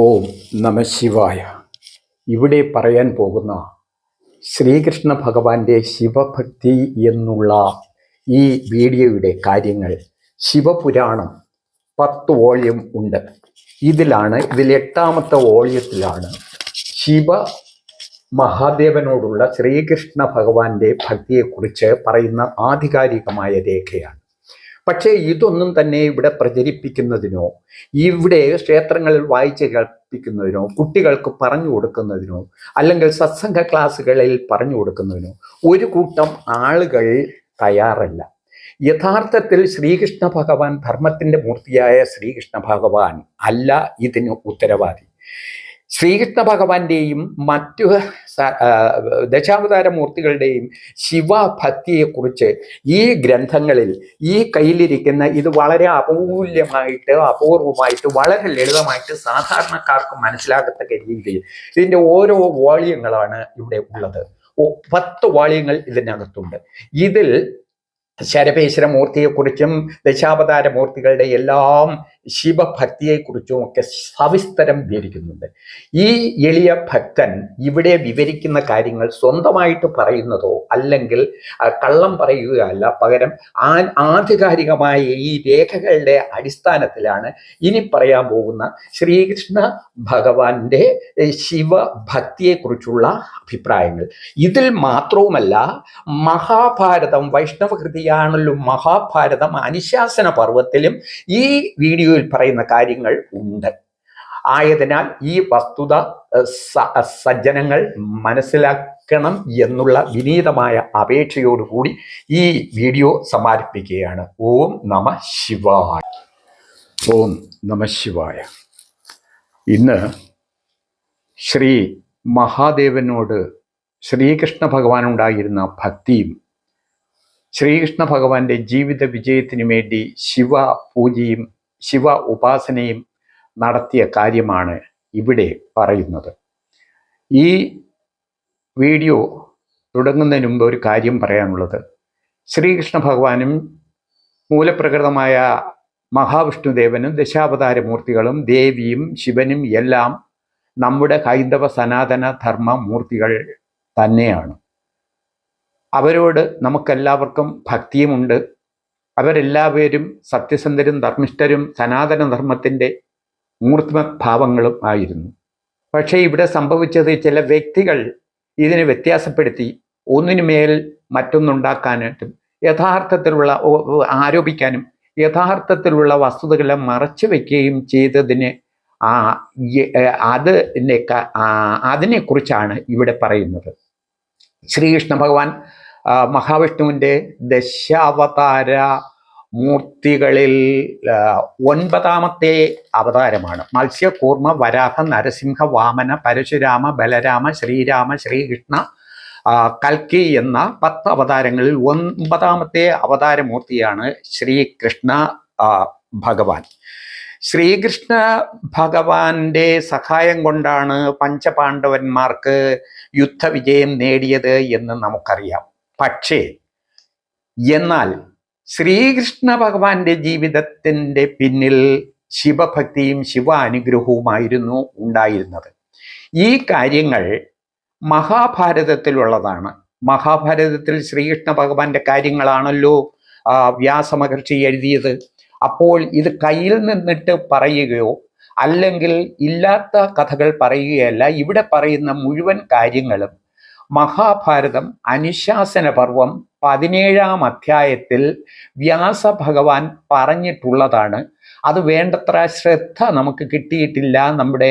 ഓം നമശിവായ ഇവിടെ പറയാൻ പോകുന്ന ശ്രീകൃഷ്ണ ഭഗവാന്റെ ശിവഭക്തി എന്നുള്ള ഈ വീഡിയോയുടെ കാര്യങ്ങൾ. ശിവപുരാണം പത്ത് വോളിയം ഉണ്ട്. ഇതിലാണ് ഇതിൽ എട്ടാമത്തെ വോളിയത്തിലാണ് ശിവ മഹാദേവനോടുള്ള ശ്രീകൃഷ്ണ ഭഗവാന്റെ ഭക്തിയെക്കുറിച്ച് പറയുന്ന ആധികാരികമായ രേഖയാണ്. പക്ഷേ ഇതൊന്നും തന്നെ ഇവിടെ പ്രചരിപ്പിക്കുന്നതിനോ ഇവിടെ ക്ഷേത്രങ്ങളിൽ വായിച്ച് കേൾപ്പിക്കുന്നതിനോ കുട്ടികൾക്ക് പറഞ്ഞു കൊടുക്കുന്നതിനോ അല്ലെങ്കിൽ സത്സംഗ ക്ലാസ്സുകളിൽ പറഞ്ഞു കൊടുക്കുന്നതിനോ ഒരു കൂട്ടം ആളുകൾ തയ്യാറല്ല. യഥാർത്ഥത്തിൽ ശ്രീകൃഷ്ണ ഭഗവാൻ ധർമ്മത്തിന്റെ മൂർത്തിയായ ശ്രീകൃഷ്ണ ഭഗവാൻ അല്ല ഇതിന് ഉത്തരവാദി. ശ്രീകൃഷ്ണ ഭഗവാന്റെയും മറ്റു ദശാവതാരമൂർത്തികളുടെയും ശിവഭക്തിയെക്കുറിച്ച് ഈ ഗ്രന്ഥങ്ങളിൽ ഈ കയ്യിലിരിക്കുന്ന ഇത് വളരെ അമൂല്യമായിട്ട് അപൂർവമായിട്ട് വളരെ ലളിതമായിട്ട് സാധാരണക്കാർക്ക് മനസ്സിലാകത്തക്ക രീതിയിൽ ഇതിന്റെ ഓരോ വോളിയങ്ങളാണ് ഇവിടെ ഉള്ളത്. പത്ത് വാള്യങ്ങൾ ഇതിനകത്തുണ്ട്. ഇതിൽ ശരഭേശ്വര മൂർത്തിയെക്കുറിച്ചും ദശാവതാര മൂർത്തികളുടെ എല്ലാം ശിവഭക്തിയെക്കുറിച്ചും ഒക്കെ സവിസ്തരം വിവരിക്കുന്നുണ്ട്. ഈ എളിയ ഭക്തൻ ഇവിടെ വിവരിക്കുന്ന കാര്യങ്ങൾ സ്വന്തമായിട്ട് പറയുന്നതോ അല്ലെങ്കിൽ കള്ളം പറയുകയല്ല. പകരം ആ ആധികാരികമായ ഈ രേഖകളുടെ അടിസ്ഥാനത്തിലാണ് ഇനി പറയാൻ പോകുന്ന ശ്രീകൃഷ്ണ ഭഗവാന്റെ ശിവഭക്തിയെക്കുറിച്ചുള്ള അഭിപ്രായങ്ങൾ. ഇതിൽ മാത്രവുമല്ല മഹാഭാരതം വൈഷ്ണവകൃതിയാണല്ലോ മഹാഭാരതം അനുശാസന പർവത്തിലും ഈ വീഡിയോയിൽ പറയുന്ന കാര്യങ്ങൾ ഉണ്ട്. ആയതിനാൽ ഈ വസ്തുത സജ്ജനങ്ങൾ മനസ്സിലാക്കണം എന്നുള്ള വിനീതമായ അപേക്ഷയോടുകൂടി ഈ വീഡിയോ സമാരംഭിക്കുകയാണ്. ഓം നമ ശിവായ. ഓം നമ ശിവായ. ഇന്ന് ശ്രീ മഹാദേവനോട് ശ്രീകൃഷ്ണ ഭഗവാനുണ്ടായിരുന്ന ഭക്തിയും ശ്രീകൃഷ്ണ ഭഗവാന്റെ ജീവിത വിജയത്തിനു വേണ്ടി ശിവ പൂജയും ശിവ ഉപാസനയും നടത്തിയ കാര്യമാണ് ഇവിടെ പറയുന്നത്. ഈ വീഡിയോ തുടങ്ങുന്നതിന് മുമ്പ് ഒരു കാര്യം പറയാനുള്ളത്. ശ്രീകൃഷ്ണ ഭഗവാനും മൂലപ്രകൃതമായ മഹാവിഷ്ണുദേവനും ദശാവതാരമൂർത്തികളും ദേവിയും ശിവനും എല്ലാം നമ്മുടെ ഹൈന്ദവ സനാതന ധർമ്മ മൂർത്തികൾ തന്നെയാണ്. അവരോട് നമുക്കെല്ലാവർക്കും ഭക്തിയുമുണ്ട്. അവരെല്ലാവരും സത്യസന്ധരും ധർമ്മിഷ്ഠരും സനാതന ധർമ്മത്തിന്റെ മൂർത്തിമ ഭാവങ്ങളും ആയിരുന്നു. പക്ഷേ ഇവിടെ സംഭവിച്ചത് ചില വ്യക്തികൾ ഇതിനെ വ്യത്യാസപ്പെടുത്തി ഒന്നിനു മേൽ മറ്റൊന്നുണ്ടാക്കാനായിട്ടും യഥാർത്ഥത്തിലുള്ള ആരോപിക്കാനും യഥാർത്ഥത്തിലുള്ള വസ്തുതകളെ മറച്ചു വയ്ക്കുകയും ചെയ്തതിന് അതിനെ അതിനെക്കുറിച്ചാണ് ഇവിടെ പറയുന്നത്. ശ്രീകൃഷ്ണ ഭഗവാൻ മഹാവിഷ്ണുവിന്റെ ദശാവതാര മൂർത്തികളിൽ ഒൻപതാമത്തെ അവതാരമാണ്. മത്സ്യകൂർമ്മ വരാഹ നരസിംഹ വാമന പരശുരാമ ബലരാമ ശ്രീരാമ ശ്രീകൃഷ്ണ കൽക്കി എന്ന പത്ത് അവതാരങ്ങളിൽ ഒൻപതാമത്തെ അവതാരമൂർത്തിയാണ് ശ്രീകൃഷ്ണ ഭഗവാൻ. ശ്രീകൃഷ്ണ ഭഗവാന്റെ സഹായം കൊണ്ടാണ് പഞ്ചപാണ്ഡവന്മാർക്ക് യുദ്ധവിജയം നേടിയത് എന്ന് നമുക്കറിയാം. പക്ഷേ എന്നാൽ ശ്രീകൃഷ്ണ ഭഗവാന്റെ ജീവിതത്തിന്റെ പിന്നിൽ ശിവഭക്തിയും ശിവാനുഗ്രഹവുമായിരുന്നു ഉണ്ടായിരുന്നത്. ഈ കാര്യങ്ങൾ മഹാഭാരതത്തിലുള്ളതാണ്. മഹാഭാരതത്തിൽ ശ്രീകൃഷ്ണ ഭഗവാന്റെ കാര്യങ്ങളാണല്ലോ വ്യാസമഹർഷി എഴുതിയത്. അപ്പോൾ ഇത് കയ്യിൽ നിന്നിട്ട് പറയുകയോ അല്ലെങ്കിൽ ഇല്ലാത്ത കഥകൾ പറയുകയല്ല ഇവിടെ പറയുന്ന മുഴുവൻ കാര്യങ്ങളും മഹാഭാരതം അനുശാസന പർവം പതിനേഴാം അധ്യായത്തിൽ വ്യാസ ഭഗവാൻ പറഞ്ഞിട്ടുള്ളതാണ്. അത് വേണ്ടത്ര ശ്രദ്ധ നമുക്ക് കിട്ടിയിട്ടില്ല. നമ്മുടെ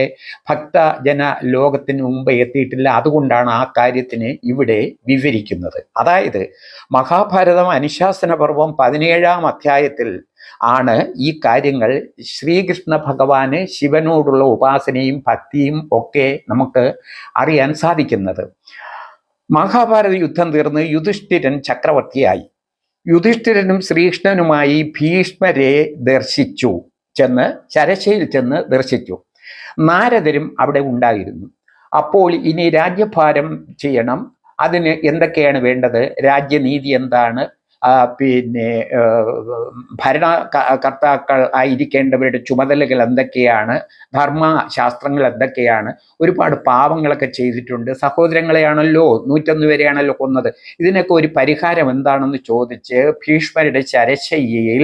ഭക്തജന ലോകത്തിന് മുമ്പ് എത്തിയിട്ടില്ല. അതുകൊണ്ടാണ് ആ കാര്യത്തിന് ഇവിടെ വിവരിക്കുന്നത്. അതായത് മഹാഭാരതം അനുശാസന പർവം പതിനേഴാം അധ്യായത്തിൽ ആണ് ഈ കാര്യങ്ങൾ ശ്രീകൃഷ്ണ ഭഗവാന് ശിവനോടുള്ള ഉപാസനയും ഭക്തിയും ഒക്കെ നമുക്ക് അറിയാൻ സാധിക്കുന്നത്. മഹാഭാരത യുദ്ധം തീർന്ന് യുധിഷ്ഠിരൻ ചക്രവർത്തിയായി. യുധിഷ്ഠിരനും ശ്രീകൃഷ്ണനുമായി ഭീഷ്മരെ ദർശിച്ചു ചെന്ന് ശരശയിൽ ചെന്ന് ദർശിച്ചു. നാരദരും അവിടെ ഉണ്ടായിരുന്നു. അപ്പോൾ ഇനി രാജ്യഭാരം ചെയ്യണം. അതിന് എന്തൊക്കെയാണ് വേണ്ടത്? രാജ്യനീതി എന്താണ്? പിന്നെ ഭരണ കർത്താക്കൾ ആയിരിക്കേണ്ടവരുടെ ചുമതലകൾ എന്തൊക്കെയാണ്? ധർമ്മ ശാസ്ത്രങ്ങൾ എന്തൊക്കെയാണ്? ഒരുപാട് പാവങ്ങളൊക്കെ ചെയ്തിട്ടുണ്ട്. സഹോദരങ്ങളെയാണല്ലോ നൂറ്റൊന്ന് വരെയാണല്ലോ കൊന്നത്. ഇതിനൊക്കെ ഒരു പരിഹാരം എന്താണെന്ന് ചോദിച്ച് ഭീഷ്മരുടെ ശരശയ്യയിൽ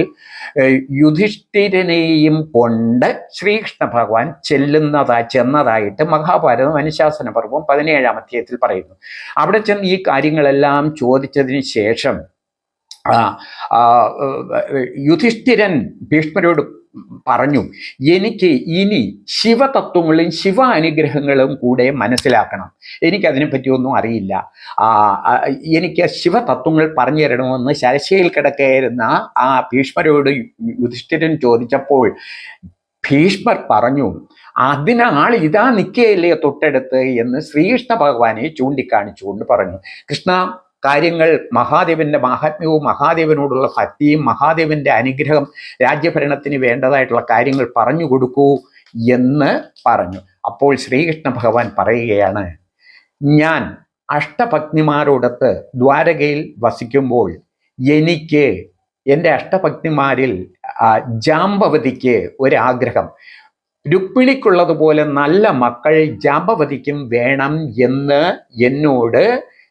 ഏഹ്, യുധിഷ്ഠിരനെയും കൊണ്ട് ശ്രീകൃഷ്ണ ഭഗവാൻ ചെല്ലുന്നതാ ചെന്നതായിട്ട് മഹാഭാരതം അനുശാസന പർവം പതിനേഴാം അധ്യായത്തിൽ പറയുന്നു. അവിടെ ചെന്ന് ഈ കാര്യങ്ങളെല്ലാം ചോദിച്ചതിന് ശേഷം യുധിഷ്ഠിരൻ ഭീഷ്മരോട് പറഞ്ഞു എനിക്ക് ഇനി ശിവതത്വങ്ങളും ശിവ അനുഗ്രഹങ്ങളും കൂടെ മനസ്സിലാക്കണം. എനിക്കതിനെപ്പറ്റി ഒന്നും അറിയില്ല. എനിക്ക് ശിവതത്വങ്ങൾ പറഞ്ഞു തരണമെന്ന് ശരശയിൽ കിടക്കേരുന്ന ആ ഭീഷ്മരോട് യുധിഷ്ഠിരൻ ചോദിച്ചപ്പോൾ ഭീഷ്മർ പറഞ്ഞു അതിനാൾ ഇതാ നിൽക്കുകയല്ലേ തൊട്ടടുത്ത്? എന്ന് ശ്രീകൃഷ്ണ ഭഗവാനെ ചൂണ്ടിക്കാണിച്ചുകൊണ്ട് പറഞ്ഞു. കൃഷ്ണ കാര്യങ്ങൾ മഹാദേവന്റെ മഹാത്മ്യവും മഹാദേവനോടുള്ള ഭക്തിയും മഹാദേവന്റെ അനുഗ്രഹം രാജ്യഭരണത്തിന് വേണ്ടതായിട്ടുള്ള കാര്യങ്ങൾ പറഞ്ഞു കൊടുക്കൂ എന്ന് പറഞ്ഞു. അപ്പോൾ ശ്രീകൃഷ്ണ ഭഗവാൻ പറയുകയാണ് ഞാൻ അഷ്ടഭഗ്നിമാരോടൊത്ത് ദ്വാരകയിൽ വസിക്കുമ്പോൾ എനിക്ക് എന്റെ അഷ്ടഭഗ്നിമാരിൽ ആ, ജാമ്പവതിക്ക് ഒരാഗ്രഹം. രുക്മിണിക്കുള്ളതുപോലെ നല്ല മക്കൾ ജാമ്പവതിക്കും വേണം എന്ന് എന്നോട്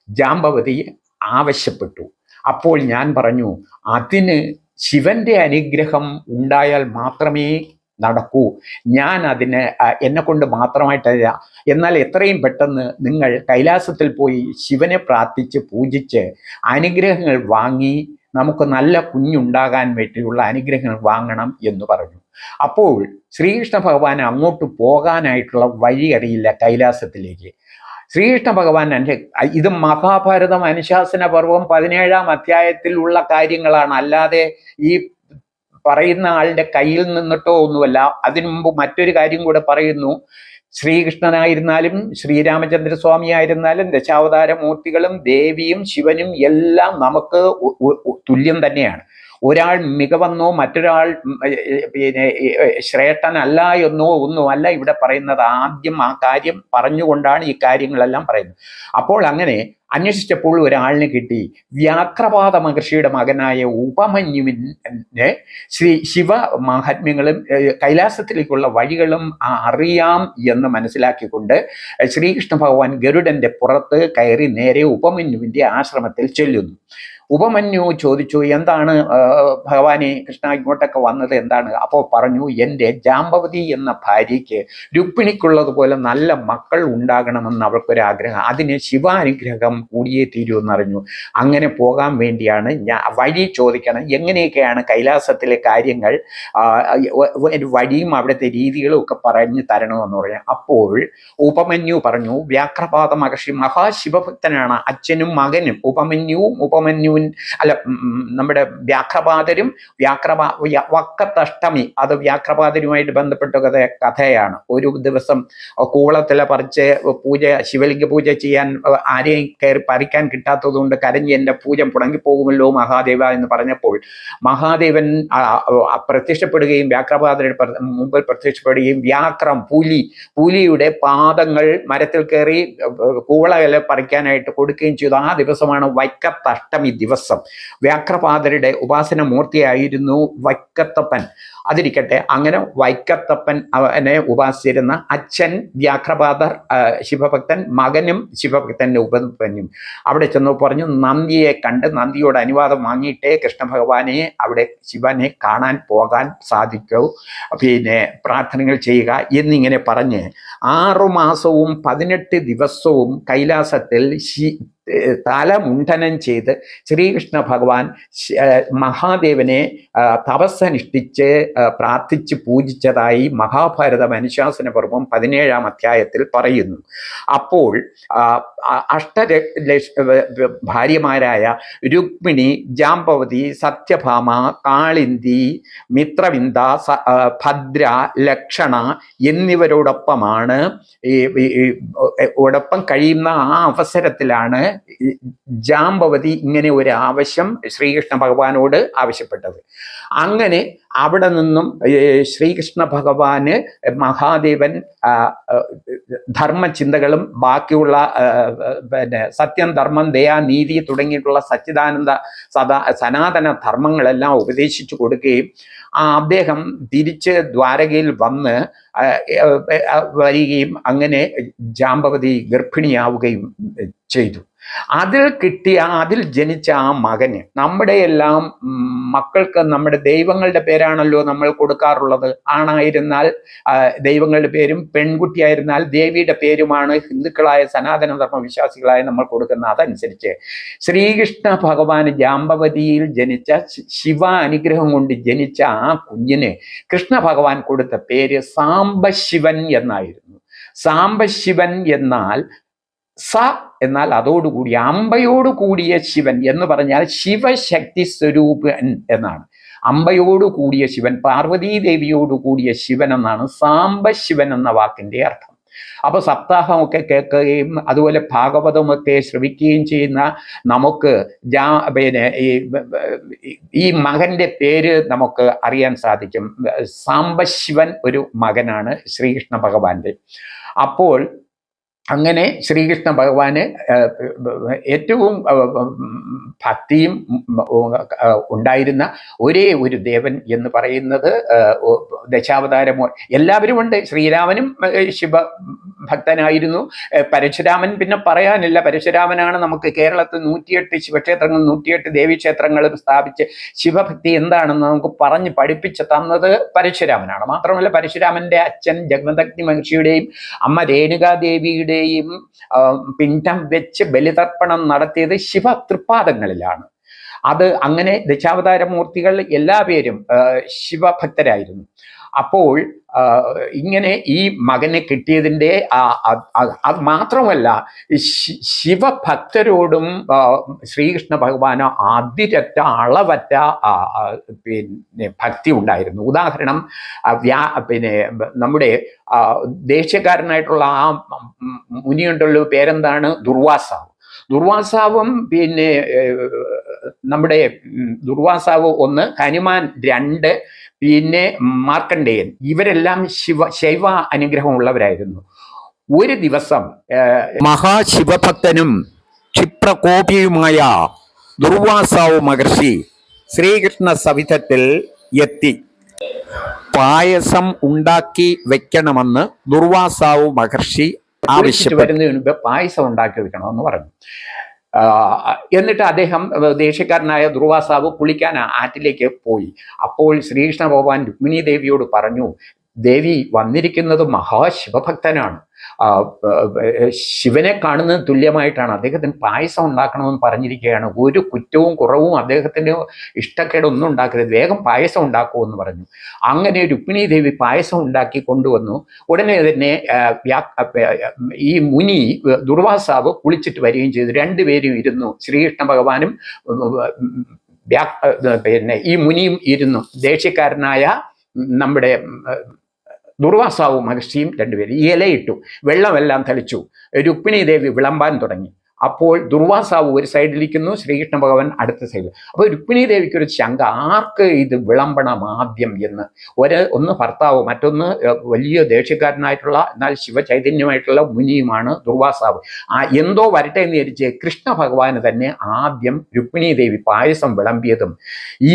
ജാമ്പവതി ആവശ്യപ്പെട്ടു. അപ്പോൾ ഞാൻ പറഞ്ഞു അതിന് ശിവന്റെ അനുഗ്രഹം ഉണ്ടായാൽ മാത്രമേ നടക്കൂ. ഞാൻ അതിന് എന്നെ കൊണ്ട് മാത്രമായിട്ടല്ല. എന്നാൽ എത്രയും പെട്ടെന്ന് നിങ്ങൾ കൈലാസത്തിൽ പോയി ശിവനെ പ്രാർത്ഥിച്ച് പൂജിച്ച് അനുഗ്രഹങ്ങൾ വാങ്ങി നമുക്ക് നല്ല കുഞ്ഞുണ്ടാകാൻ വേണ്ടിയുള്ള അനുഗ്രഹങ്ങൾ വാങ്ങണം എന്ന് പറഞ്ഞു. അപ്പോൾ ശ്രീകൃഷ്ണ ഭഗവാൻ അങ്ങോട്ട് പോകാനായിട്ടുള്ള വഴി അറിയില്ല കൈലാസത്തിലേക്ക്. ശ്രീകൃഷ്ണ ഭഗവാൻ എന്റെ ഇത് മഹാഭാരതം അനുശാസന പർവം പതിനേഴാം അധ്യായത്തിലുള്ള കാര്യങ്ങളാണ്. അല്ലാതെ ഈ പറയുന്ന ആളുടെ കയ്യിൽ നിന്നിട്ടോ ഒന്നുമല്ല. അതിനു മുമ്പ് മറ്റൊരു കാര്യം കൂടെ പറയുന്നു. ശ്രീകൃഷ്ണനായിരുന്നാലും ശ്രീരാമചന്ദ്രസ്വാമി ആയിരുന്നാലും ദശാവതാര മൂർത്തികളും ദേവിയും ശിവനും എല്ലാം നമുക്ക് തുല്യം തന്നെയാണ്. ഒരാൾ മികവെന്നോ മറ്റൊരാൾ പിന്നെ ശ്രേഷ്ഠനല്ല എന്നോ ഒന്നോ അല്ല ഇവിടെ പറയുന്നത്. ആദ്യം ആ കാര്യം പറഞ്ഞുകൊണ്ടാണ് ഈ കാര്യങ്ങളെല്ലാം പറയുന്നത്. അപ്പോൾ അങ്ങനെ അന്വേഷിച്ചപ്പോൾ ഒരാളിനെ കിട്ടി. വ്യാക്രപാത മഹർഷിയുടെ മകനായ ഉപമന്യുവിന് ശ്രീ ശിവ മാഹാത്മ്യങ്ങളും കൈലാസത്തിലേക്കുള്ള വഴികളും അറിയാം എന്ന് മനസ്സിലാക്കിക്കൊണ്ട് ശ്രീകൃഷ്ണ ഭഗവാൻ ഗരുഡന്റെ പുറത്ത് കയറി നേരെ ഉപമന്യുവിന്റെ ആശ്രമത്തിൽ ചെല്ലുന്നു. ഉപമന്യു ചോദിച്ചു എന്താണ് ഭഗവാനെ കൃഷ്ണ ഇങ്ങോട്ടൊക്കെ വന്നത് എന്താണ്? അപ്പോൾ പറഞ്ഞു എന്റെ ജാമ്പവതി എന്ന ഭാര്യയ്ക്ക് രുക്മിണിക്കുള്ളതുപോലെ നല്ല മക്കൾ ഉണ്ടാകണമെന്ന് അവൾക്കൊരാഗ്രഹം. അതിന് ശിവാനുഗ്രഹം കൂടിയേ തീരൂ എന്നറിഞ്ഞു അങ്ങനെ പോകാൻ വേണ്ടിയാണ് ഞാൻ വഴി ചോദിക്കണം. എങ്ങനെയൊക്കെയാണ് കൈലാസത്തിലെ കാര്യങ്ങൾ വഴിയും അവിടുത്തെ രീതികളും ഒക്കെ പറഞ്ഞു തരണമെന്ന് പറഞ്ഞു. അപ്പോൾ ഉപമന്യു പറഞ്ഞു വ്യാക്രപാത മഹർഷി മഹാശിവഭക്തനാണ്. അച്ഛനും മകനും ഉപമന്യുവും ഉപമന്യുവിൻ അല്ല നമ്മുടെ വ്യാക്രപാതരും വ്യാക്രപാ വ്യ- വക്കത്തഷ്ടമി അത് വ്യാക്രപാതരുമായിട്ട് ബന്ധപ്പെട്ട കഥ കഥയാണ്. ഒരു ദിവസം കൂളത്തിലെ പറിച്ച് പൂജ ശിവലിംഗ പൂജ ചെയ്യാൻ ആരെയും കയറി പറിക്കാൻ കിട്ടാത്തത് കൊണ്ട് കരഞ്ഞ് എന്റെ പൂജ മുടങ്ങിപ്പോകുമല്ലോ മഹാദേവ എന്ന് പറഞ്ഞപ്പോൾ മഹാദേവൻ പ്രത്യക്ഷപ്പെടുകയും വ്യാക്രപാതയുടെ മുമ്പിൽ പ്രത്യക്ഷപ്പെടുകയും വ്യാക്രം പുലി പുലിയുടെ പാദങ്ങൾ മരത്തിൽ കയറി കൂവളകല പറിക്കാനായിട്ട് കൊടുക്കുകയും ചെയ്തു. ആ ദിവസമാണ് വൈക്കത്തഷ്ടമി ദിവസം. വ്യാക്രപാതരുടെ ഉപാസന മൂർത്തിയായിരുന്നു വൈക്കത്തപ്പൻ. അതിരിക്കട്ടെ അങ്ങനെ വൈക്കത്തപ്പൻ അവനെ ഉപാസിച്ചിരുന്ന അച്ഛൻ വ്യാഘ്രപാദർ ശിവഭക്തൻ മകനും ശിവഭക്തന്റെ ഉപപന്യും അവിടെ ചെന്ന് പറഞ്ഞു നന്ദിയെ കണ്ട് നന്ദിയോട് അനുവാദം വാങ്ങിയിട്ടേ കൃഷ്ണ ഭഗവാനെ അവിടെ ശിവനെ കാണാൻ പോകാൻ സാധിക്കൂ. പിന്നെ പ്രാർത്ഥനകൾ ചെയ്യുക എന്നിങ്ങനെ പറഞ്ഞ് ആറുമാസവും പതിനെട്ട് ദിവസവും കൈലാസത്തിൽ ഏഹ് തലമുണ്ഡനം ചെയ്ത് ശ്രീകൃഷ്ണ ഭഗവാൻ മഹാദേവനെ തപസ്സനുഷ്ഠിച്ച് പ്രാർത്ഥിച്ച് പൂജിച്ചതായി മഹാഭാരതം അനുശാസന പർവം പതിനേഴാം അധ്യായത്തിൽ പറയുന്നു. അപ്പോൾ ആ, ആ, അഷ്ട ഭാര്യമാരായ രുക്മിണി ജാമ്പവതി സത്യഭാമ കാളിന്തി മിത്രവിന്ദ ഭദ്ര ലക്ഷണ എന്നിവരോടൊപ്പമാണ് ഈ ഓടൊപ്പം കഴിയുന്ന ആ അവസരത്തിലാണ് ജാമ്പവതി ഇങ്ങനെ ഒരു ആവശ്യം ശ്രീകൃഷ്ണ ഭഗവാനോട് ആവശ്യപ്പെട്ടത്. അങ്ങനെ അവിടെ നിന്നും ശ്രീകൃഷ്ണ ഭഗവാന് മഹാദേവൻ ധർമ്മചിന്തകളും ബാക്കിയുള്ള പിന്നെ സത്യം ധർമ്മം ദയാ നീതി തുടങ്ങിയിട്ടുള്ള സച്ചിദാനന്ദ സദാ സനാതന ധർമ്മങ്ങളെല്ലാം ഉപദേശിച്ചു കൊടുക്കുകയും ആ അദ്ദേഹം തിരിച്ച് ദ്വാരകയിൽ വന്ന് വരികയും അങ്ങനെ ജാമ്പവതി ഗർഭിണിയാവുകയും ചെയ്തു. അതിൽ കിട്ടിയ അതിൽ ജനിച്ച ആ മകന് നമ്മുടെ എല്ലാം മക്കൾക്ക് നമ്മുടെ ദൈവങ്ങളുടെ പേരാണല്ലോ നമ്മൾ കൊടുക്കാറുള്ളത്. ആണായിരുന്നാൽ ദൈവങ്ങളുടെ പേരും പെൺകുട്ടിയായിരുന്നാൽ ദേവിയുടെ പേരുമാണ് ഹിന്ദുക്കളായ സനാതന ധർമ്മ വിശ്വാസികളായ നമ്മൾ കൊടുക്കുന്ന അതനുസരിച്ച്. ശ്രീകൃഷ്ണ ഭഗവാൻ ജാമ്പവതിയിൽ ജനിച്ച ശിവ അനുഗ്രഹം കൊണ്ട് ജനിച്ച ആ കുഞ്ഞിന് കൃഷ്ണ ഭഗവാൻ കൊടുത്ത പേര് സാംബശിവൻ എന്നായിരുന്നു. സാംബശിവൻ എന്നാൽ സ എന്നാൽ അതോടുകൂടി അമ്പയോട് കൂടിയ ശിവൻ എന്ന് പറഞ്ഞാൽ ശിവശക്തി സ്വരൂപൻ എന്നാണ്. അമ്പയോട് കൂടിയ ശിവൻ പാർവതീദേവിയോട് കൂടിയ ശിവൻ എന്നാണ് സാംബശിവൻ എന്ന വാക്കിന്റെ അർത്ഥം. അപ്പൊ സപ്താഹമൊക്കെ കേൾക്കുകയും അതുപോലെ ഭാഗവതമൊക്കെ ശ്രവിക്കുകയും ചെയ്യുന്ന നമുക്ക് ജാ പിന്നെ ഈ മകന്റെ പേര് നമുക്ക് അറിയാൻ സാധിക്കും. സാംബശിവൻ ഒരു മകനാണ് ശ്രീകൃഷ്ണ ഭഗവാന്റെ. അപ്പോൾ അങ്ങനെ ശ്രീകൃഷ്ണ ഭഗവാന് ഏറ്റവും ഭക്തിയും ഉണ്ടായിരുന്ന ഒരേ ഒരു ദേവൻ എന്ന് പറയുന്നത് ദശാവതാരമോ എല്ലാവരും ഉണ്ട് ശ്രീരാമനും ശിവ ഭക്തനായിരുന്നു പരശുരാമൻ പിന്നെ പറയാനില്ല. പരശുരാമനാണ് നമുക്ക് കേരളത്തിൽ നൂറ്റിയെട്ട് ശിവക്ഷേത്രങ്ങളും നൂറ്റിയെട്ട് ദേവീക്ഷേത്രങ്ങളും സ്ഥാപിച്ച് ശിവഭക്തി എന്താണെന്ന് നമുക്ക് പറഞ്ഞ് പഠിപ്പിച്ച് തന്നത് പരശുരാമനാണ്. മാത്രമല്ല പരശുരാമന്റെ അച്ഛൻ ജഗന്നഗ്നി മഹർഷിയുടെയും അമ്മ രേണുകാദേവിയുടെയും ആ, പിണ്ഡം വെച്ച് ബലിതർപ്പണം നടത്തിയത് ശിവ തൃപ്പാദങ്ങളിലാണ് അത് അങ്ങനെ ദശാവതാര മൂർത്തികൾ എല്ലാ പേരും ശിവഭക്തരായിരുന്നു. അപ്പോൾ ഇങ്ങനെ ഈ മകനെ കിട്ടിയതിന്റെ അത് മാത്രമല്ല ശിവഭക്തരോടും ശ്രീകൃഷ്ണ ഭഗവാന് അതിരറ്റ അളവറ്റ പിന്നെ ഭക്തി ഉണ്ടായിരുന്നു. ഉദാഹരണം വ്യാ പിന്നെ നമ്മുടെ ദേശീയക്കാരനായിട്ടുള്ള ആ മുനിയുണ്ടല്ലോ പേരെന്താണ്? ദുർവാസാവ്. ദുർവാസാവും പിന്നെ നമ്മുടെ ദുർവാസാവ് ഒന്ന് ഹനുമാൻ രണ്ട് പിന്നെ മാർക്കണ്ഡേയൻ. ഇവരെല്ലാം ശിവ ശൈവ അനുഗ്രഹമുള്ളവരായിരുന്നു. ഒരു ദിവസം മഹാശിവഭക്തനും ക്ഷിപ്രകോപിയുമായ ദുർവാസാവ് മഹർഷി ശ്രീകൃഷ്ണ സവിധത്തിൽ എത്തി. പായസം ഉണ്ടാക്കി വെക്കണമെന്ന് ദുർവാസാവ് മഹർഷി വരുന്നതിന് മുമ്പ് പായസം ഉണ്ടാക്കി വെക്കണമെന്ന് പറഞ്ഞു എന്നിട്ട് അദ്ദേഹം ദേഷ്യക്കാരനായ ദുർവാസാവ് കുളിക്കാൻ ആറ്റിലേക്ക് പോയി. അപ്പോൾ ശ്രീകൃഷ്ണ ഭഗവാൻ രുക്മിണി ദേവിയോട് പറഞ്ഞു ദേവി വന്നിരിക്കുന്നത് മഹാശിവഭക്തനാണ്. ശിവനെ കാണുന്നതിന് തുല്യമായിട്ടാണ്. അദ്ദേഹത്തിന് പായസം ഉണ്ടാക്കണമെന്ന് പറഞ്ഞിരിക്കുകയാണ്. ഒരു കുറ്റവും കുറവും അദ്ദേഹത്തിന് ഇഷ്ടക്കേടൊന്നും ഉണ്ടാക്കരുത്. വേഗം പായസം ഉണ്ടാക്കൂ എന്ന് പറഞ്ഞു. അങ്ങനെ രുക്മിണി ദേവി പായസം ഉണ്ടാക്കി കൊണ്ടുവന്നു. ഉടനെ തന്നെ ഈ മുനി ദുർവാസാവ് കുളിച്ചിട്ട് വരികയും ചെയ്തു. രണ്ടുപേരും ഇരുന്നു. ശ്രീകൃഷ്ണ ഭഗവാനും പിന്നെ ഈ മുനിയും ഇരുന്നു. ദേശീയക്കാരനായ നമ്മുടെ ദുർവാസാവും മഹർഷിയും രണ്ടുപേരും ഇലയിട്ടു വെള്ളമെല്ലാം തളിച്ചു. രുക്മിണി ദേവി വിളമ്പാൻ തുടങ്ങി. അപ്പോൾ ദുർവാസാവ് ഒരു സൈഡിലിരിക്കുന്നു ശ്രീകൃഷ്ണ ഭഗവാൻ അടുത്ത സൈഡിൽ അപ്പോൾ രുക്മിണി ദേവിക്ക് ഒരു ശങ്ക ആർക്ക് ഇത് വിളമ്പണം ആദ്യം എന്ന്? ഒരു ഒന്ന് ഭർത്താവ് മറ്റൊന്ന് വലിയ ദേഷ്യക്കാരനായിട്ടുള്ള എന്നാൽ ശിവചൈതന്യമായിട്ടുള്ള മുനിയുമാണ് ദുർവാസാവ്. ആ എന്തോ വരട്ടെ എന്ന് വിചാരിച്ച് കൃഷ്ണ ഭഗവാന് തന്നെ ആദ്യം രുക്മിണി ദേവി പായസം വിളമ്പിയതും ഈ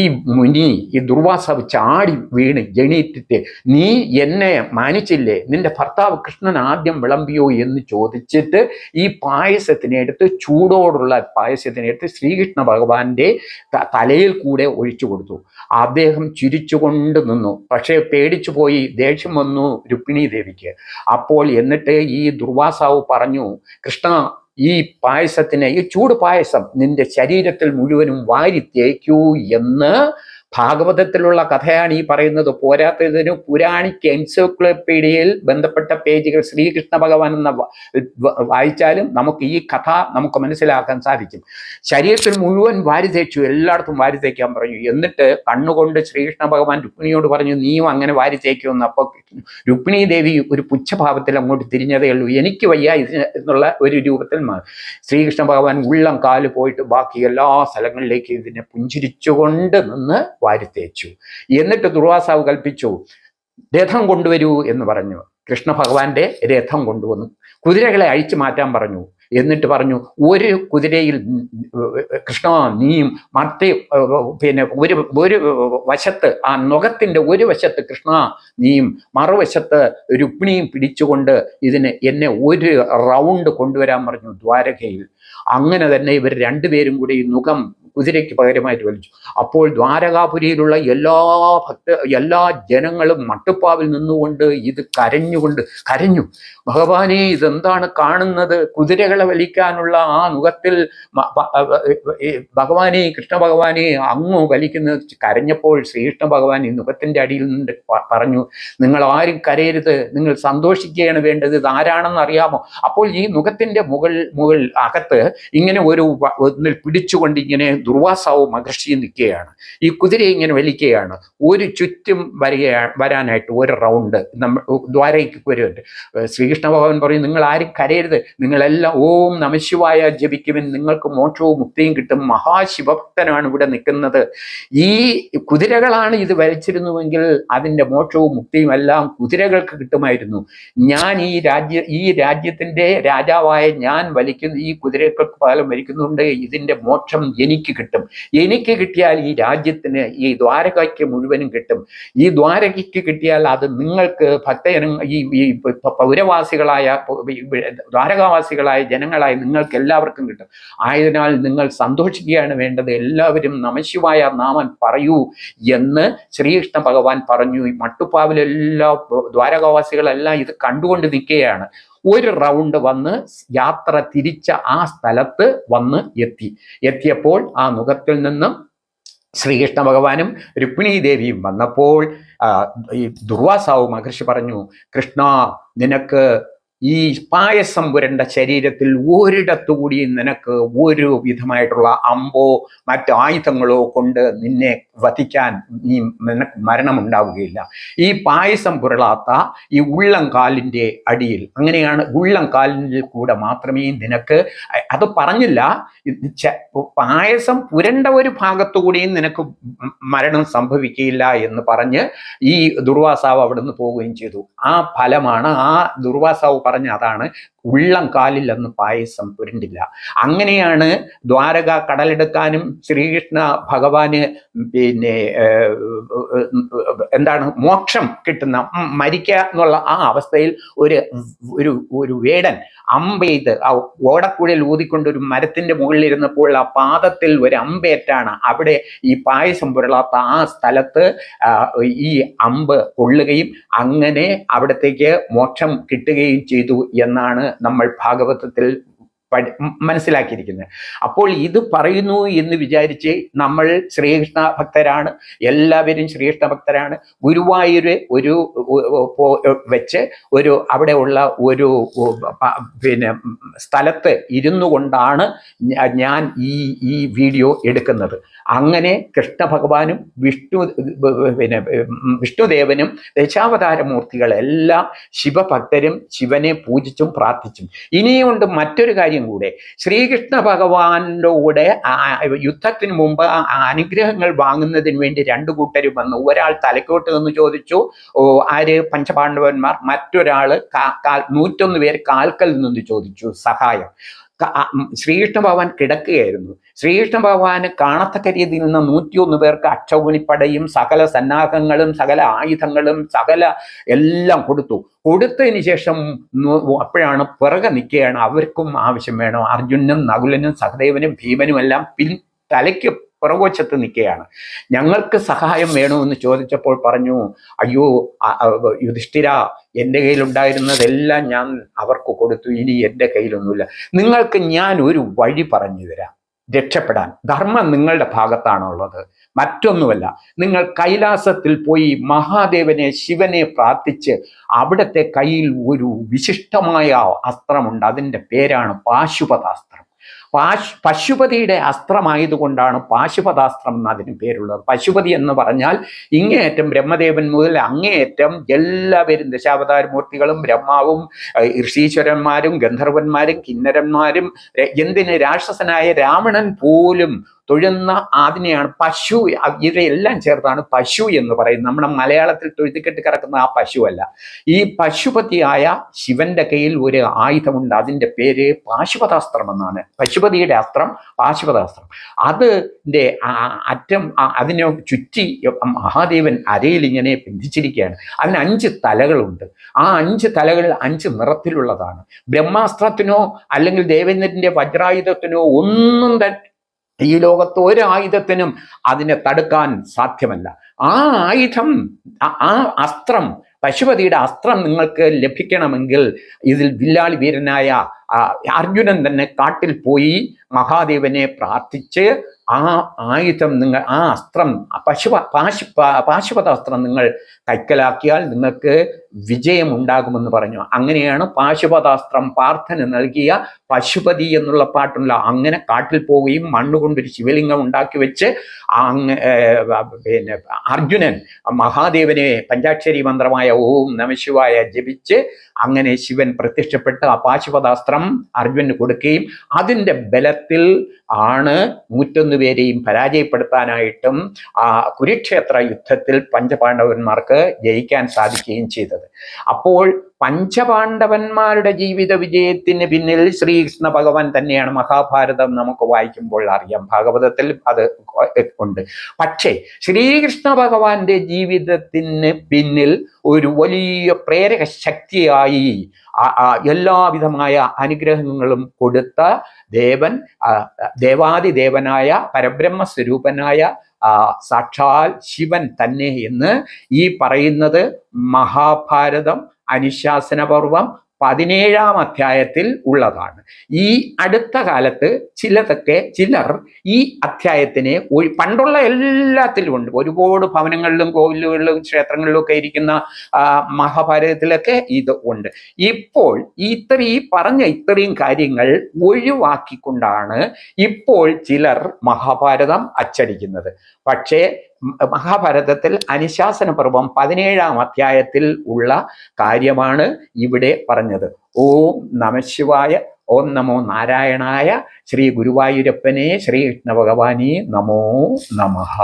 ഈ മുനി ഈ ദുർവാസാവ് ചാടി വീണ് ജണീറ്റിട്ട് നീ എന്നെ മാനിച്ചില്ലേ? നിന്റെ ഭർത്താവ് കൃഷ്ണൻ ആദ്യം വിളമ്പിയോ? എന്ന് ചോദിച്ചിട്ട് ഈ പായസത്തിനെ എടുത്ത് ചൂടോടുള്ള പായസത്തിനെ എടുത്ത് ശ്രീകൃഷ്ണ ഭഗവാന്റെ തലയിൽ കൂടെ ഒഴിച്ചു കൊടുത്തു. അദ്ദേഹം ചിരിച്ചുകൊണ്ട് നിന്നു. പക്ഷേ പേടിച്ചു പോയി. ദേഷ്യം വന്നു രുക്മിണി ദേവിക്ക്. അപ്പോൾ എന്നിട്ട് ഈ ദുർവാസാവ് പറഞ്ഞു കൃഷ്ണ ഈ പായസത്തിനെ ഈ ചൂട് പായസം നിന്റെ ശരീരത്തിൽ മുഴുവനും വാരി തേക്കൂ എന്ന് ഭാഗവതത്തിലുള്ള കഥയാണ് ഈ പറയുന്നത്. പോരാത്തതിന് പുരാണിക് എൻസൈക്ലോപീഡിയയിൽ ബന്ധപ്പെട്ട പേജുകൾ ശ്രീകൃഷ്ണ ഭഗവാൻ എന്ന വായിച്ചാലും നമുക്ക് ഈ കഥ നമുക്ക് മനസ്സിലാക്കാൻ സാധിക്കും. ശരീരത്തിൽ മുഴുവൻ വാരി തേച്ചു. എല്ലായിടത്തും വാരി തേക്കാൻ പറഞ്ഞു. എന്നിട്ട് കണ്ണുകൊണ്ട് ശ്രീകൃഷ്ണ ഭഗവാൻ രുക്മിണിയോട് പറഞ്ഞു നീയും അങ്ങനെ വാരി തേക്കുമെന്ന് അപ്പോൾ രുക്മിണി ദേവി ഒരു പുച്ഛഭാവത്തിൽ അങ്ങോട്ട് തിരിഞ്ഞതേ ഉള്ളൂ. എനിക്ക് വയ്യ എന്നുള്ള ഒരു രൂപത്തിൽ ശ്രീകൃഷ്ണ ഭഗവാൻ ഉള്ളം കാൽ പോയിട്ട് ബാക്കി എല്ലാ സ്ഥലങ്ങളിലേക്ക് ഇതിനെ പുഞ്ചിരിച്ചുകൊണ്ട് നിന്ന് വാരി തേച്ചു. എന്നിട്ട് ദുർവാസാവ് കൽപ്പിച്ചു രഥം കൊണ്ടുവരൂ എന്ന് പറഞ്ഞു. കൃഷ്ണ ഭഗവാന്റെ രഥം കൊണ്ടുവന്നു. കുതിരകളെ അഴിച്ചു മാറ്റാൻ പറഞ്ഞു. എന്നിട്ട് പറഞ്ഞു ഒരു കുതിരയിൽ കൃഷ്ണ നീയും മറ്റേ പിന്നെ ഒരു ഒരു വശത്ത് ആ നുഖത്തിന്റെ ഒരു വശത്ത് കൃഷ്ണ നീയും മറുവശത്ത് രുക്മിണിയും പിടിച്ചുകൊണ്ട് ഇതിന് എന്നെ ഒരു റൗണ്ട് കൊണ്ടുവരാൻ പറഞ്ഞു ദ്വാരകയിൽ. അങ്ങനെ തന്നെ ഇവർ രണ്ടുപേരും കൂടി ഈ നുഖം കുതിരയ്ക്ക് പകരമായിട്ട് വലിച്ചു. അപ്പോൾ ദ്വാരകാപുരിയിലുള്ള എല്ലാ ഭക്ത എല്ലാ ജനങ്ങളും മട്ടുപ്പാവിൽ നിന്നുകൊണ്ട് ഇത് കരഞ്ഞുകൊണ്ട് കരഞ്ഞു. ഭഗവാനെ ഇതെന്താണ് കാണുന്നത്? കുതിരകളെ വലിക്കാനുള്ള ആ മുഖത്തിൽ ഭഗവാനെ കൃഷ്ണ ഭഗവാനെ അങ്ങ് വലിക്കുന്നത് കരഞ്ഞപ്പോൾ ശ്രീകൃഷ്ണ ഭഗവാൻ ഈ മുഖത്തിന്റെ അടിയിൽ നിന്ന് പറഞ്ഞു നിങ്ങൾ ആരും കരയരുത്. നിങ്ങൾ സന്തോഷിക്കുകയാണ് വേണ്ടത്. ഇത് ആരാണെന്ന് അറിയാമോ? അപ്പോൾ ഈ മുഖത്തിന്റെ മുകൾ മുകൾ അകത്ത് ഇങ്ങനെ ഒരു ഒന്നിൽ പിടിച്ചുകൊണ്ട് ഇങ്ങനെ ദുർവാസാവ് മഹർഷി നിൽക്കുകയാണ്. ഈ കുതിരയെ ഇങ്ങനെ വലിക്കുകയാണ്. ഒരു ചുറ്റും വരികയാ വരാനായിട്ട് ഒരു റൗണ്ട് നമ്മൾ ദ്വാരയ്ക്ക് വരുന്നുണ്ട്. ശ്രീകൃഷ്ണ ഭഗവാൻ പറയും നിങ്ങൾ ആരും കരയരുത്. നിങ്ങളെല്ലാം ഓം നമശിവായ ജപിക്കുവിൻ. നിങ്ങൾക്ക് മോക്ഷവും മുക്തിയും കിട്ടും. മഹാശിവഭക്തനാണ് ഇവിടെ നിൽക്കുന്നത്. ഈ കുതിരകളാണ് ഇത് വലിച്ചിരുന്നുവെങ്കിൽ അതിന്റെ മോക്ഷവും മുക്തിയും എല്ലാം കുതിരകൾക്ക് കിട്ടുമായിരുന്നു. ഞാൻ ഈ രാജ്യ ഈ രാജ്യത്തിന്റെ രാജാവായ ഞാൻ വലിക്കുന്ന ഈ കുതിരകൾക്ക് പകലം വലിക്കുന്നുണ്ട്. ഇതിന്റെ മോക്ഷം എനിക്ക് കിട്ടും. എനിക്ക് കിട്ടിയാൽ ഈ രാജ്യത്തിന് ഈ ദ്വാരകയ്ക്ക് മുഴുവനും കിട്ടും. ഈ ദ്വാരകയ്ക്ക് കിട്ടിയാൽ അത് നിങ്ങൾക്ക് ഭക്തജന ഈ ഈ പൗരവാസികളായ ദ്വാരകാവാസികളായ ജനങ്ങളായ നിങ്ങൾക്ക് എല്ലാവർക്കും കിട്ടും. ആയതിനാൽ നിങ്ങൾ സന്തോഷിക്കുകയാണ് വേണ്ടത്. എല്ലാവരും നമശിവായ നാമൻ പറയൂ എന്ന് ശ്രീകൃഷ്ണ ഭഗവാൻ പറഞ്ഞു. മട്ടുപ്പാവിലെല്ലാ ദ്വാരകാവാസികളെല്ലാം ഇത് കണ്ടുകൊണ്ട് നിൽക്കുകയാണ്. ഒരു റൗണ്ട് വന്ന് യാത്ര തിരിച്ച ആ സ്ഥലത്ത് വന്ന് എത്തി. എത്തിയപ്പോൾ ആ മുഖത്തിൽ നിന്നും ശ്രീകൃഷ്ണ ഭഗവാനും രുക്മിണി ദേവിയും വന്നപ്പോൾ ഈ ദുർവാസാവ് മഹർഷി പറഞ്ഞു കൃഷ്ണ നിനക്ക് ഈ പായസം പുരണ്ട ശരീരത്തിൽ ഒരിടത്തുകൂടി നിനക്ക് ഒരു വിധമായിട്ടുള്ള അമ്പോ മറ്റു ആയുധങ്ങളോ കൊണ്ട് നിന്നെ വധിക്കാൻ നീ നിനക്ക് മരണമുണ്ടാവുകയില്ല. ഈ പായസം പുരളാത്ത ഈ ഉള്ളം ഉള്ളംകാലിന്റെ അടിയിൽ അങ്ങനെയാണ് ഉള്ളം കാലിൽ കൂടെ മാത്രമേ നിനക്ക് അത് പറഞ്ഞില്ല. പായസം പുരണ്ട ഒരു ഭാഗത്തുകൂടിയും നിനക്ക് മരണം സംഭവിക്കുകയില്ല എന്ന് പറഞ്ഞ് ഈ ദുർവാസാവ് അവിടെ നിന്ന് പോവുകയും ചെയ്തു. ആ ഫലമാണ് ആ ദുർവാസാവ് പറഞ്ഞ അതാണ് ഉള്ളം കാലിൽ അന്ന് പായസം പുരണ്ടില്ല. അങ്ങനെയാണ് ദ്വാരക കടലെടുക്കാനും ശ്രീകൃഷ്ണ ഭഗവാന് പിന്നെ എന്താണ് മോക്ഷം കിട്ടുന്ന മരിക്കുക എന്നുള്ള ആ അവസ്ഥയിൽ ഒരു ഒരു ഒരു വേടൻ അമ്പെയ്ത് ആ ഓടക്കുഴൽ ഊതിക്കൊണ്ട് ഒരു മരത്തിന്റെ മുകളിലിരുന്നപ്പോൾ ആ പാദത്തിൽ ഒരു അമ്പേറ്റാണ്. അവിടെ ഈ പായസം പുരളാത്ത ആ സ്ഥലത്ത് ഈ അമ്പ് കൊള്ളുകയും അങ്ങനെ അവിടത്തേക്ക് മോക്ഷം കിട്ടുകയും ചെയ്തു എന്നാണ് നമ്മൾ ഭാഗവതത്തിൽ പഠി മനസ്സിലാക്കിയിരിക്കുന്നത്. അപ്പോൾ ഇത് പറയുന്നു എന്ന് വിചാരിച്ച് നമ്മൾ ശ്രീകൃഷ്ണ ഭക്തരാണ് എല്ലാവരും ശ്രീകൃഷ്ണ ഭക്തരാണ്. ഗുരുവായൂർ ഒരു വെച്ച് ഒരു അവിടെ ഉള്ള ഒരു പിന്നെ സ്ഥലത്ത് ഇരുന്നു കൊണ്ടാണ് ഞാൻ ഈ ഈ വീഡിയോ എടുക്കുന്നത്. അങ്ങനെ കൃഷ്ണ ഭഗവാനും വിഷ്ണു പിന്നെ വിഷ്ണുദേവനും ദശാവതാരമൂർത്തികളെല്ലാം ശിവഭക്തരും ശിവനെ പൂജിച്ചും പ്രാർത്ഥിച്ചും. ഇനിയുണ്ട് മറ്റൊരു കാര്യം കൂടെ. ശ്രീകൃഷ്ണ ഭഗവാന്റെ കൂടെ യുദ്ധത്തിന് മുമ്പ് അനുഗ്രഹങ്ങൾ വാങ്ങുന്നതിന് വേണ്ടി രണ്ടു കൂട്ടരും വന്നു. ഒരാൾ തലക്കോട്ട് നിന്ന് ചോദിച്ചു ഓ ആര്? പഞ്ചപാണ്ഡവന്മാർ? മറ്റൊരാൾ നൂറ്റൊന്ന് പേര് കാൽക്കൽ നിന്ന് ചോദിച്ചു സഹായം. ശ്രീകൃഷ്ണ ഭഗവാൻ കിടക്കുകയായിരുന്നു. ശ്രീകൃഷ്ണ ഭഗവാന് കാണത്തക്ക രീതിയിൽ നിന്ന് നൂറ്റിയൊന്ന് പേർക്ക് അക്ഷൗണിപ്പടയും സകല സന്നാഹങ്ങളും സകല ആയുധങ്ങളും സകല എല്ലാം കൊടുത്തു. കൊടുത്തതിന് ശേഷം അപ്പോഴാണ് പിറകെ നിൽക്കുകയാണ് അവർക്കും ആവശ്യം വേണം. അർജുനും നകുലനും സഹദേവനും ഭീമനും എല്ലാം പിൻ തലയ്ക്ക് പുറകോച്ചത്ത് നിൽക്കുകയാണ്. ഞങ്ങൾക്ക് സഹായം വേണമെന്ന് ചോദിച്ചപ്പോൾ പറഞ്ഞു അയ്യോ യുധിഷ്ഠിര എന്റെ കയ്യിലുണ്ടായിരുന്നതെല്ലാം ഞാൻ അവർക്ക് കൊടുത്തു ഇനി എന്റെ കയ്യിലൊന്നുമില്ല. നിങ്ങൾക്ക് ഞാൻ ഒരു വഴി പറഞ്ഞു തരാം രക്ഷപ്പെടാൻ. ധർമ്മം നിങ്ങളുടെ ഭാഗത്താണുള്ളത് മറ്റൊന്നുമല്ല നിങ്ങൾ കൈലാസത്തിൽ പോയി മഹാദേവനെ ശിവനെ പ്രാർത്ഥിച്ച് അവിടുത്തെ കയ്യിൽ ഒരു വിശിഷ്ടമായ അസ്ത്രമുണ്ട്. അതിന്റെ പേരാണ് പാശുപതാസ്ത്രം. പാശ് പശുപതിയുടെ അസ്ത്രമായതുകൊണ്ടാണ് പാശുപതാസ്ത്രം എന്ന് അതിന് പേരുള്ളത്. പശുപതി എന്ന് പറഞ്ഞാൽ ഇങ്ങേയറ്റം ബ്രഹ്മദേവൻ മുതൽ അങ്ങേയറ്റം എല്ലാവരും ദശാവതാരമൂർത്തികളും ബ്രഹ്മാവും ഋഷീശ്വരന്മാരും ഗന്ധർവന്മാരും കിന്നരന്മാരും എന്തിന് രാക്ഷസനായ രാവണൻ പോലും തൊഴുന്ന അതിനെയാണ് പശു ഇവയെല്ലാം ചേർത്താണ് പശു എന്ന് പറയുന്നത്. നമ്മുടെ മലയാളത്തിൽ തൊഴുത്തിക്കെട്ട് കിടക്കുന്ന ആ പശുവല്ല. ഈ പശുപതിയായ ശിവന്റെ കയ്യിൽ ഒരു ആയുധമുണ്ട്. അതിന്റെ പേര് പാശുപതാസ്ത്രം എന്നാണ്. പശുപതിയുടെ അസ്ത്രം പാശുപതാസ്ത്രം. അതിന്റെ അറ്റം അതിനെ ചുറ്റി മഹാദേവൻ അരയിൽ ഇങ്ങനെ ബന്ധിച്ചിരിക്കുകയാണ് അതിന് അഞ്ച് തലകളുണ്ട്. ആ അഞ്ച് തലകൾ അഞ്ച് നിറത്തിലുള്ളതാണ്. ബ്രഹ്മാസ്ത്രത്തിനോ അല്ലെങ്കിൽ ദേവേന്ദ്രന്റെ വജ്രായുധത്തിനോ ഒന്നും തന്നെ ഈ ലോകത്ത് ഒരായുധത്തിനും അതിനെ തടുക്കാൻ സാധ്യമല്ല. ആ ആയുധം ആ- അസ്ത്രം പശുപതിയുടെ അസ്ത്രം നിങ്ങൾക്ക് ലഭിക്കണമെങ്കിൽ ഇതിൽ വില്ലാളി വീരനായ അർജുനൻ തന്നെ കാട്ടിൽ പോയി മഹാദേവനെ പ്രാർത്ഥിച്ച് ആ ആയുധം നിങ്ങൾ ആ അസ്ത്രം പശുപ പാശു പാശുപത പാശുപതാസ്ത്രം നിങ്ങൾ കൈക്കലാക്കിയാൽ നിങ്ങൾക്ക് വിജയം ഉണ്ടാകുമെന്ന് പറഞ്ഞു. അങ്ങനെയാണ് പാശുപതാസ്ത്രം പ്രാർത്ഥന നൽകിയ പശുപതി എന്നുള്ള പാട്ടുള്ള അങ്ങനെ കാട്ടിൽ പോവുകയും മണ്ണുകൊണ്ടൊരു ശിവലിംഗം ഉണ്ടാക്കി വെച്ച് പിന്നെ അർജുനൻ മഹാദേവനെ പഞ്ചാക്ഷരി മന്ത്രമായ ഓം നമശിവായ ജപിച്ച് അങ്ങനെ ശിവൻ പ്രത്യക്ഷപ്പെട്ട് ആ പാശുപതാസ്ത്രം അർജുനന് കൊടുക്കുകയും അതിന്റെ ബലത്തിൽ ആണ് നൂറ്റൊന്ന് പേരെയും പരാജയപ്പെടുത്താനായിട്ടും ആ കുരുക്ഷേത്ര യുദ്ധത്തിൽ പഞ്ചപാണ്ഡവന്മാർക്ക് ജയിക്കാൻ സാധിക്കുകയും ചെയ്തത്. അപ്പോൾ പഞ്ചപാണ്ഡവന്മാരുടെ ജീവിത വിജയത്തിന് പിന്നിൽ ശ്രീകൃഷ്ണ ഭഗവാൻ തന്നെയാണ് മഹാഭാരതം നമുക്ക് വായിക്കുമ്പോൾ അറിയാം. ഭാഗവതത്തിൽ അത് ഉണ്ട്. പക്ഷേ ശ്രീകൃഷ്ണ ഭഗവാന്റെ ജീവിതത്തിന് പിന്നിൽ ഒരു വലിയ പ്രേരക ശക്തിയായി എല്ലാവിധമായ അനുഗ്രഹങ്ങളും കൊടുത്ത ദേവൻ ദേവാദി ദേവാദിദേവനായ പരബ്രഹ്മ സ്വരൂപനായ സാക്ഷാൽ ശിവൻ തന്നെ എന്ന് ഈ പറയുന്നത് മഹാഭാരതം അനുശാസനപർവം പതിനേഴാം അധ്യായത്തിൽ ഉള്ളതാണ്. ഈ അടുത്ത കാലത്ത് ചിലതൊക്കെ ചിലർ ഈ അധ്യായത്തിനെ ഒഴി പണ്ടുള്ള എല്ലാത്തിലും ഉണ്ട്. ഒരുപാട് ഭവനങ്ങളിലും കോവിലുകളിലും ക്ഷേത്രങ്ങളിലും ഒക്കെ ഇരിക്കുന്ന മഹാഭാരതത്തിലൊക്കെ ഇത് ഉണ്ട്. ഇപ്പോൾ ഇത്രയും ഈ പറഞ്ഞ ഇത്രയും കാര്യങ്ങൾ ഒഴിവാക്കിക്കൊണ്ടാണ് ഇപ്പോൾ ചിലർ മഹാഭാരതം അച്ചടിക്കുന്നത്. പക്ഷേ മഹാഭാരതത്തിൽ അനുശാസന പർവം പതിനേഴാം അധ്യായത്തിൽ ഉള്ള കാര്യമാണ് ഇവിടെ പറഞ്ഞത്. ഓം നമശിവായ ഓം നമോ നാരായണായ ശ്രീ ഗുരുവായൂരപ്പനെ ശ്രീകൃഷ്ണ ഭഗവാനെ നമോ നമഃ.